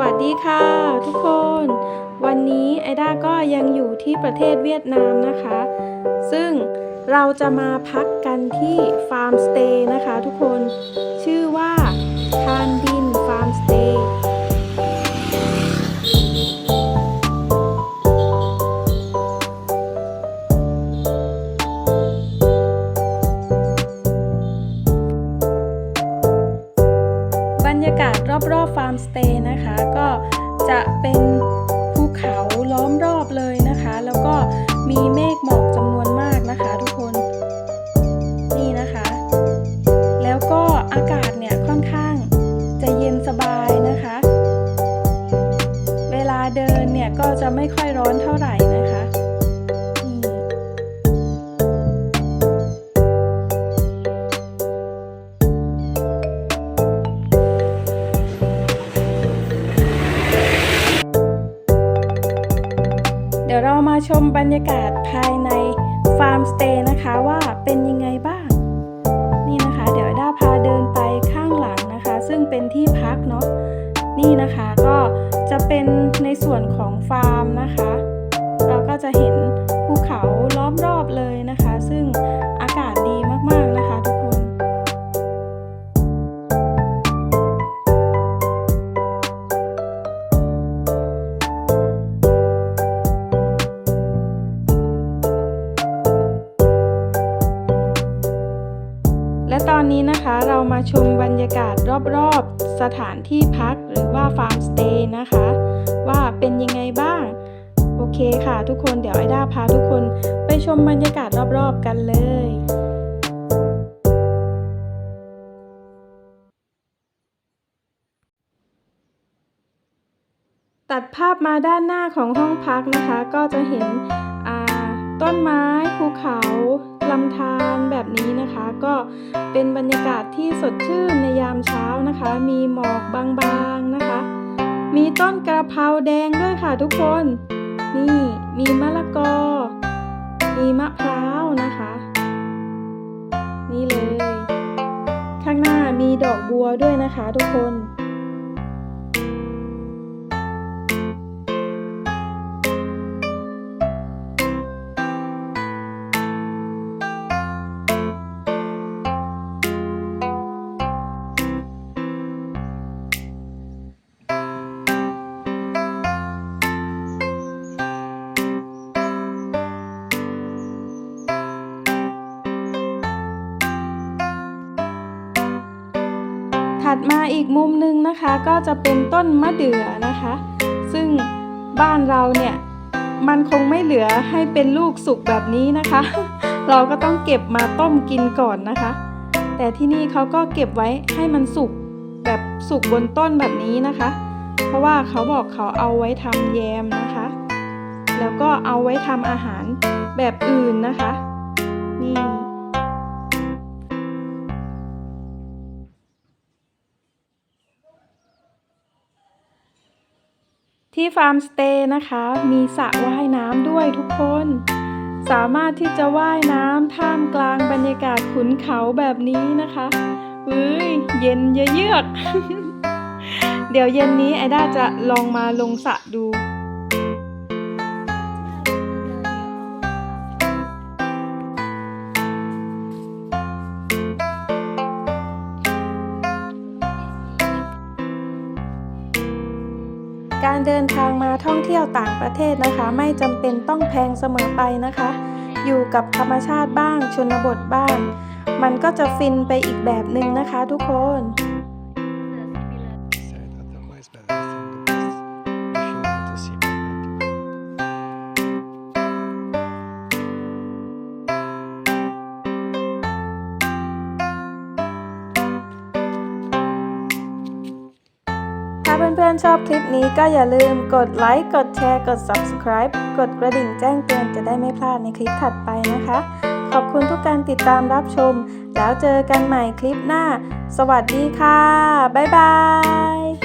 วัสดีค่ะ ทุกคน วันนี้ไอด้าก็ยังอยู่ที่ประเทศเวียดนามนะคะ ซึ่งเราจะมาพักกันที่ฟาร์มสเตย์นะคะทุกคนชื่อว่า รอบๆฟาร์มสเตย์นะคะ ก็จะ มาชมบรรยากาศภายในฟาร์มสเตย์นะคะว่าเป็นยังไงบ้าง นี่นะคะ เดี๋ยวด้าพาเดินไปข้างหลังนะคะ ซึ่งเป็นที่พักเนาะนี่นะคะก็จะเป็นในส่วนของฟาร์มนะคะ เราก็จะเห็นภูเขาล้อมรอบเลยนะคะ นะคะ เรามาชมบรรยากาศรอบๆ สถานที่พักหรือว่าฟาร์มสเตย์นะคะ ว่าเป็นยังไงบ้าง โอเคค่ะทุกคนเดี๋ยวไอด้าพาทุกคนไปชมบรรยากาศรอบๆกันเลยตัดภาพมาด้านหน้าของห้องพักนะคะ ก็จะเห็นต้นไม้ภูเขา ลำธารแบบนี้นะคะ ก็เป็นบรรยากาศที่สดชื่นในยามเช้านะคะ มีหมอกบางๆนะคะ มีต้นกระเพราแดงด้วยค่ะทุกคน นี่มีมะละกอ มีมะพร้าวนะคะ นี่เลย ข้างหน้ามีดอกบัวด้วยนะคะทุกคน ถัดมาอีกมุมหนึ่งนะคะ ก็จะเป็นต้นมะเดื่อนะคะ ซึ่งบ้านเราเนี่ยมันคงไม่เหลือให้เป็นลูกสุกแบบนี้นะคะ เราก็ต้องเก็บมาต้มกินก่อนนะคะ แต่ที่นี่เขาก็เก็บไว้ให้มันสุกแบบสุกบนต้นแบบนี้นะคะ เพราะว่าเขาบอกเขาเอาไว้ทำแยมนะคะ แล้วก็เอาไว้ทำอาหารแบบอื่นนะคะ นี่ ที่ฟาร์มสเตย์นะคะ มีสระว่ายน้ำด้วยทุกคน สามารถที่จะว่ายน้ำท่ามกลางบรรยากาศขุนเขาแบบนี้นะคะเฮ้ยเย็นเยือก เดี๋ยวเย็นนี้ไอด้าจะลองมาลงสระดู การเดินทางมาท่องเที่ยวต่างประเทศนะคะ ไม่จำเป็นต้องแพงเสมอไปนะคะ อยู่กับธรรมชาติบ้างชนบทบ้าง มันก็จะฟินไปอีกแบบหนึ่งนะคะทุกคน เพื่อนๆชอบคลิปนี้ก็อย่าลืมกดไลค์ กดแชร์ กด subscribe กดกระดิ่งแจ้งเตือนจะได้ไม่พลาดในคลิปถัดไปนะคะ ขอบคุณทุกการติดตามรับชม แล้วเจอกันใหม่คลิปหน้า สวัสดีค่ะ บ๊ายบาย